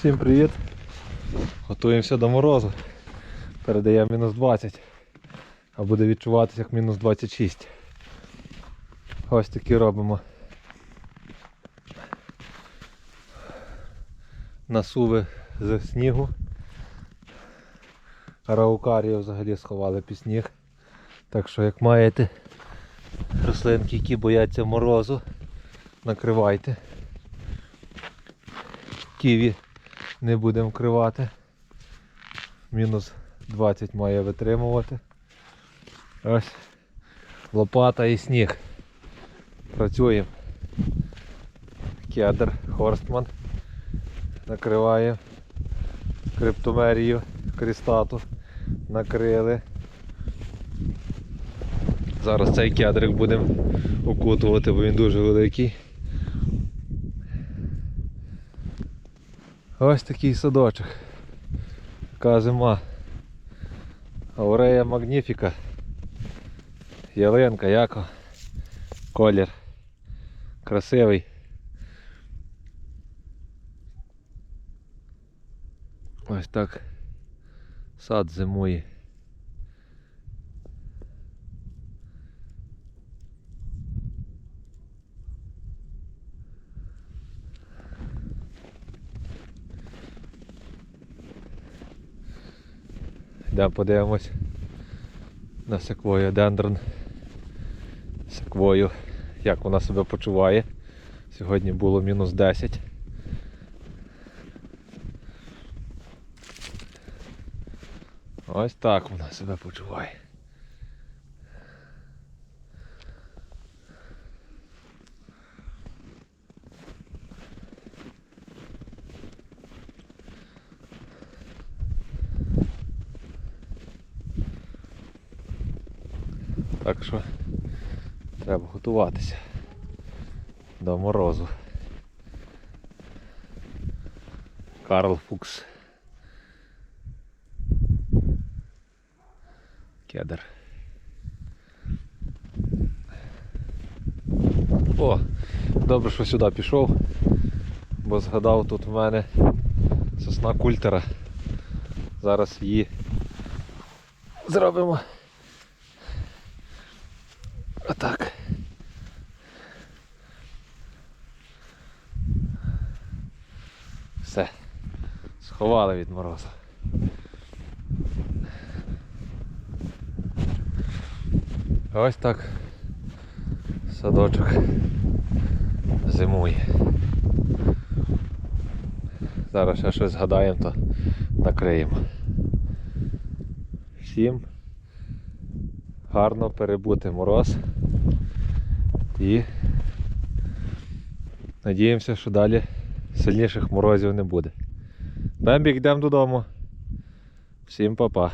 Всім привіт! Готуємося до морозу. Передає мінус 20, а буде відчуватися як мінус 26. Ось такі робимо. Насуви з снігу. Раукарію взагалі сховали під сніг. Так що як маєте рослинки, які бояться морозу, накривайте. Ківі не будемо вкривати. Мінус 20 має витримувати. Ось лопата і сніг. Працюємо. Кедр, Хорстман. Накриває криптомерію, крістату. Накрили. Зараз цей кедрик будемо окутувати, бо він дуже великий. Ось такий садочок. Така зима. Аурея Магніфіка. Ялинка, яко. Колір. Красивий. Ось так сад зимує. Йдемо подивимось на секвою дендрон. Секвою, як вона себе почуває. Сьогодні було мінус 10. Ось так вона себе почуває. Так що треба готуватися до морозу. Карл Фукс. Кедр. О, добре, що сюди пішов, бо згадав тут в мене сосна культера. Зараз її зробимо. Отак. Все. Сховали від морозу. Ось так садочок зимує. Зараз ще щось згадаємо, то накриємо. Всім гарно перебути мороз і надіємося, що далі сильніших морозів не буде. Бембік, йдемо додому. Всім па-па.